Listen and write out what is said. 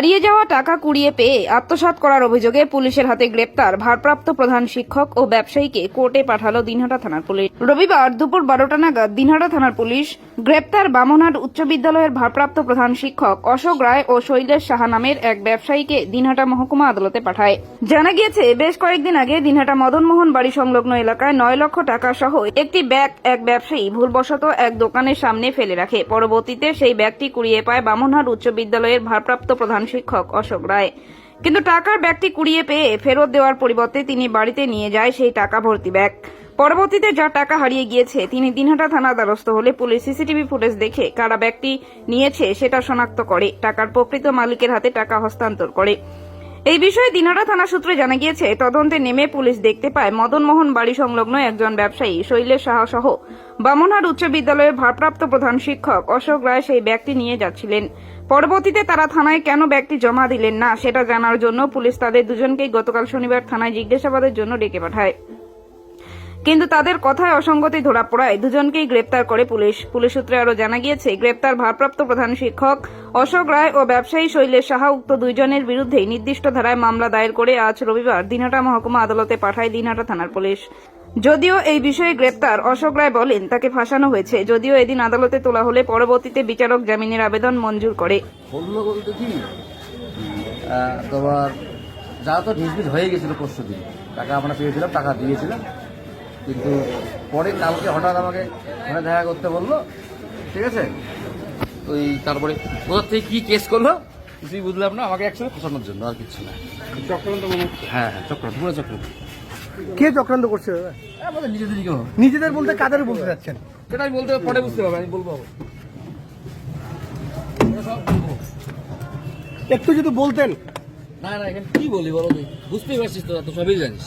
হারিয়ে যাওয়া টাকা কুড়িয়ে পেয়ে আত্মসাৎ করার অভিযোগে পুলিশের হাতে গ্রেপ্তার ভারপ্রাপ্ত প্রধান শিক্ষক ও ব্যবসায়ীকে কোর্টে পাঠালো দিনহাটা থানার পুলিশ। রবিবার দুপুর বারোটা নাগাদ দিনহাটা থানার পুলিশ গ্রেপ্তার বামনহাট উচ্চ বিদ্যালয়ের ভারপ্রাপ্ত প্রধান শিক্ষক অশোক রায় ও শৈলেশ সাহা নামের এক ব্যবসায়ীকে দিনহাটা মহকুমা আদালতে পাঠায়। জানা গিয়েছে, বেশ কয়েকদিন আগে দিনহাটা মদনমোহন বাড়ি সংলগ্ন এলাকায় নয় লক্ষ টাকা সহ একটি ব্যাগ এক ব্যবসায়ী ভুলবশত এক দোকানের সামনে ফেলে রাখে। পরবর্তীতে সেই ব্যাগটি কুড়িয়ে পায় বামনহাট উচ্চ বিদ্যালয়ের ভারপ্রাপ্ত প্রধান শিক্ষক অশোক রায়। কিন্তু টাকার ব্যাগটি কুড়িয়ে পেয়ে ফেরত দেওয়ার পরিবর্তে তিনি বাড়িতে নিয়ে যায় সেই টাকা ভর্তি ব্যাগ। পরবর্তীতে যা টাকা হারিয়ে গিয়েছে, তিনি দিনহাটা থানা দ্বারস্থ হলে পুলিশ সিসিটিভি ফুটেজ দেখে কারা ব্যক্তি নিয়েছে সেটা শনাক্ত করে। টাকার প্রকৃত মালিকের হাতে টাকা হস্তান্তর করে। এই বিষয়ে দিনারা থানা সূত্রে জানা গিয়েছে, তদন্তে নেমে পুলিশ দেখতে পায় মদন মোহন বাড়ি সংলগ্ন একজন ব্যবসায়ী, শৈলেশ সাহা সহ। বামনহাট উচ্চ বিদ্যালয়ের ভারপ্রাপ্ত প্রধান শিক্ষক অশোক রায় সেই ব্যক্তি নিয়ে যাচ্ছিলেন। পরবর্তীতে তারা থানায় কেন ব্যক্তি জমা দিলেন না, সেটা জানার জন্য পুলিশ তাদের দুজনকেই গতকাল শনিবার থানায় জিজ্ঞাসাবাদের জন্য ডেকে পাঠায়। কিন্তু তাদের কথায় অসঙ্গতি ধরা পড়ায় দুজনকেই গ্রেপ্তার করে পুলিশ। পুলিশ সূত্রে আরও জানা গিয়েছে, গ্রেপ্তার ভারপ্রাপ্ত প্রধান শিক্ষক অশোক রায় ও ব্যবসায়ী শৈলেশ সাহা উক্ত দুইজনের বিরুদ্ধেই নির্দিষ্ট ধারায় মামলা দায়ের করে আজ রবিবার দিনহাটা মহকুমা আদালতে পাঠায় দিনহাটা থানার পুলিশ। যদিও এই বিষয়ে গ্রেপ্তার অশোক রায় বলেন, তাকে ফাঁসানো হয়েছে। যদিও এদিন আদালতে তোলা হলে পরবর্তীতে বিচারক জামিনের আবেদন মঞ্জুর করে। তোমার যা তো ডিসমিস হয়ে গেছিল পরশু দিন টাকা আমরা পেয়েছিলাম, টাকা দিয়েছিলাম কিন্তু পরে কালকে হঠাৎ আমাকে ওখানে দেখা করতে বলল ঠিক আছে? ওই তারপরে কোথার থেকে কী কেস করল কিছুই বুঝলাম না আমাকে একসাথে ফসানোর জন্য আর কিছু না। চক্রান্ত মনে হ্যাঁ হ্যাঁ চক্রান্ত পুরো চক্রান্ত। কে চক্রান্ত করছে দাদা? আমাদের নিজেদেরই কেউ। নিজেদের বলতে কাদের বলতে যাচ্ছেন? সেটা আমি বলতে পরে বুঝতে পারব আমি বলব। একটু যদি বলতেন। না না এখানে কি বলি বলো তুই বুঝতেই পারছিস তো তো সবই জানিস।